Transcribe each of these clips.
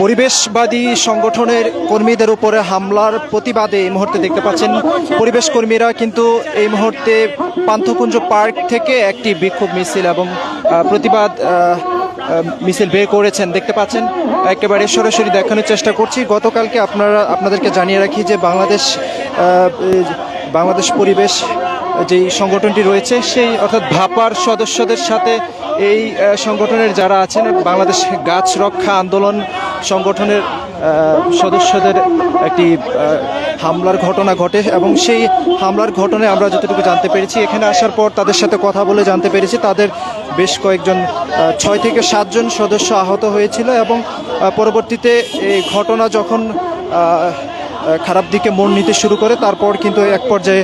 পরিবেশবাদী সংগঠনের কর্মীদের উপরে হামলার প্রতিবাদে এই মুহূর্তে দেখতে পাচ্ছেন পরিবেশ কর্মীরা কিন্তু এই মুহূর্তে পান্থকুঞ্জ পার্ক থেকে একটি বিক্ষোভ মিছিল এবং প্রতিবাদ মিছিল বের করেছেন। দেখতে পাচ্ছেন, একেবারে সরাসরি দেখানোর চেষ্টা করছি। গতকালকে আপনারা, আপনাদেরকে জানিয়ে রাখি যে বাংলাদেশ বাংলাদেশ পরিবেশ যেই সংগঠনটি রয়েছে, সেই অর্থাৎ ভাপার সদস্যদের সাথে এই সংগঠনের যারা আছেন, বাংলাদেশ গাছ রক্ষা আন্দোলন সংগঠনের সদস্যদের একটি হামলার ঘটনা ঘটে এবং সেই হামলার ঘটনায় আমরা যতটুকু জানতে পেরেছি, এখানে আসার পর তাদের সাথে কথা বলে জানতে পেরেছি, তাদের বেশ কয়েকজন ছয় থেকে সাতজন সদস্য আহত হয়েছিল এবং পরবর্তীতে এই ঘটনা যখন খারাপ দিকে মোড় নিতে শুরু করে, তারপর কিন্তু এক পর্যায়ে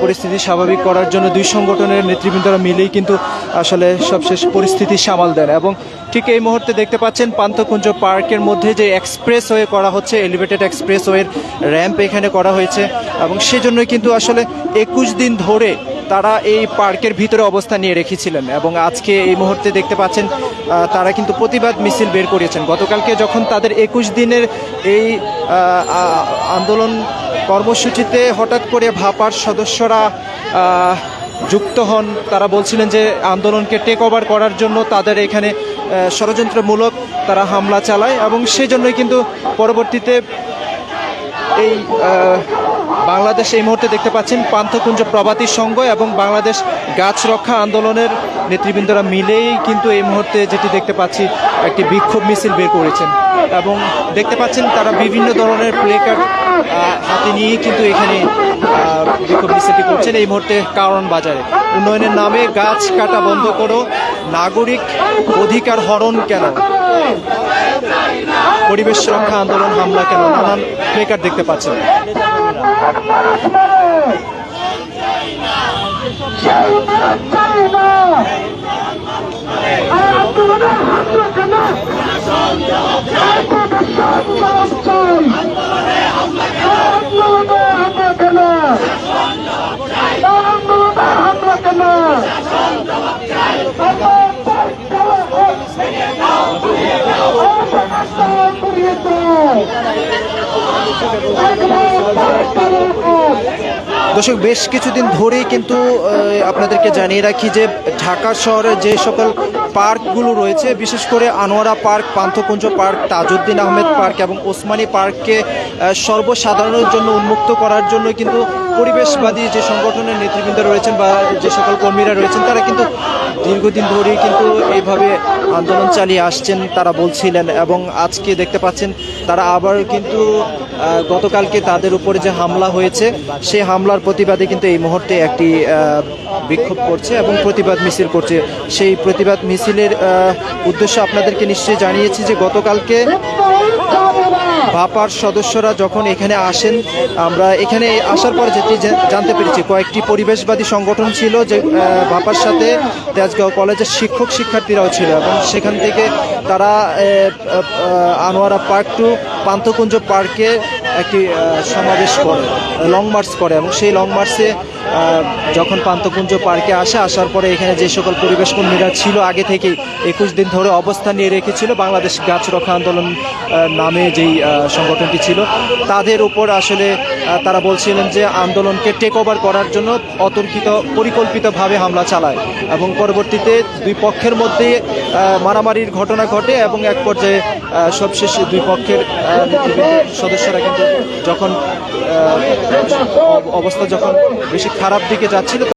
পরিস্থিতি স্বাভাবিক করার জন্য দুই সংগঠনের নেতৃবৃন্দরা মিলেই কিন্তু আসলে সবশেষ পরিস্থিতি সামাল দেন এবং ঠিক এই মুহূর্তে দেখতে পাচ্ছেন পান্থকুঞ্জ পার্কের মধ্যে যে এক্সপ্রেস ওয়ে করা হচ্ছে, এলিভেটেড এক্সপ্রেস ওয়ের র্যাম্প এখানে করা হয়েছে এবং সেজন্যই কিন্তু আসলে একুশ দিন ধরে তারা এই পার্কের ভিতরে অবস্থান নিয়ে রেখেছিলেন এবং আজকে এই মুহূর্তে দেখতে পাচ্ছেন তারা কিন্তু প্রতিবাদ মিছিল বের করেছেন। গতকালকে যখন তাদের একুশ দিনের এই আন্দোলন কর্মসূচিতে হঠাৎ করে ভাপার সদস্যরা যুক্ত হন, তারা বলছিলেন যে আন্দোলনকে টেক ওভার করার জন্য তাদের এখানে ষড়যন্ত্রমূলক তারা হামলা চালায় এবং সেই জন্যই কিন্তু পরবর্তীতে এই বাংলাদেশ এই মুহূর্তে দেখতে পাচ্ছেন পান্থকুঞ্জ প্রভাতী সংঘ এবং বাংলাদেশ গাছ রক্ষা আন্দোলনের নেতৃবৃন্দরা মিলেই কিন্তু এই মুহূর্তে যেটি দেখতে পাচ্ছি, একটি বিক্ষোভ মিছিল বের করেছেন। এবং দেখতে পাচ্ছেন তারা বিভিন্ন ধরনের প্লে কার্ড হাতে নিয়েই কিন্তু এখানে বিক্ষোভ মিছিলটি করছেন। এই মুহূর্তে কারণ বাজারে। উন্নয়নের নামে গাছ কাটা বন্ধ করো, নাগরিক অধিকার হরণ কেন? পরিবেশ রক্ষা আন্দোলন হামলা কেন? নানান প্লেকার দেখতে পাচ্ছেন। দর্শক বেশ কিছুদিন ধরেই কিন্তু আপনাদেরকে জানিয়ে রাখি যে ঢাকা শহরে যে সকল পার্কগুলো রয়েছে। বিশেষ করে Anowara park, Panthakunja park, Tajuddin Ahmed park এবং ওসমানী পার্ককে সর্বসাধারণের জন্য উন্মুক্ত করার জন্য কিন্তু পরিবেশবাদী যে সংগঠনের নেতৃবৃন্দ রয়েছেন বা যে সকল কর্মীরা রয়েছেন, তারা কিন্তু দীর্ঘদিন ধরেই কিন্তু এইভাবে আন্দোলন চালিয়ে আসছেন, তারা বলছিলেন এবং আজকে দেখতে পাচ্ছেন তারা আবার কিন্তু গতকালকে তাদের উপরে যে হামলা হয়েছে, সেই হামলার প্রতিবাদে কিন্তু এই মুহূর্তে একটি বিক্ষোভ করছে এবং প্রতিবাদ মিছিল করছে। সেই প্রতিবাদ মিছিলের উদ্দেশ্য আপনাদেরকে নিশ্চয়ই জানিয়েছি যে গতকালকে ভাপার সদস্যরা যখন এখানে আসেন, আমরা এখানে আসার পর যেটি জানতে পেরেছি, কয়েকটি পরিবেশবাদী সংগঠন ছিল যে ভাপার সাথে তেজগাঁও কলেজের শিক্ষক শিক্ষার্থীরাও ছিল এবং সেখান থেকে তারা আনোয়ারা পার্ক টু পান্থকুঞ্জ পার্কে একটি সমাবেশ করে, লং মার্চ করে এবং সেই লং মার্চে যখন পান্তকুঞ্জ পার্কে আসে, আসার পরে এখানে যে সকল পরিবেশ কর্মীরা ছিল, আগে থেকে একুশ দিন ধরে অবস্থান নিয়ে রেখেছিল, বাংলাদেশ গাছ রক্ষা আন্দোলন নামে যেই সংগঠনটি ছিল, তাদের উপর আসলে তারা বলছিলেন যে আন্দোলনকে টেক ওভার করার জন্য অতর্কিত, পরিকল্পিতভাবে হামলা চালায় এবং পরবর্তীতে দুই পক্ষের মধ্যে মারামারির ঘটনা ঘটে এবং এক পর্যায়ে সবশেষ দুই পক্ষের সদস্যরা কিন্তু যখন অবস্থা যখন বেশি খারাপ দিকে যাচ্ছিল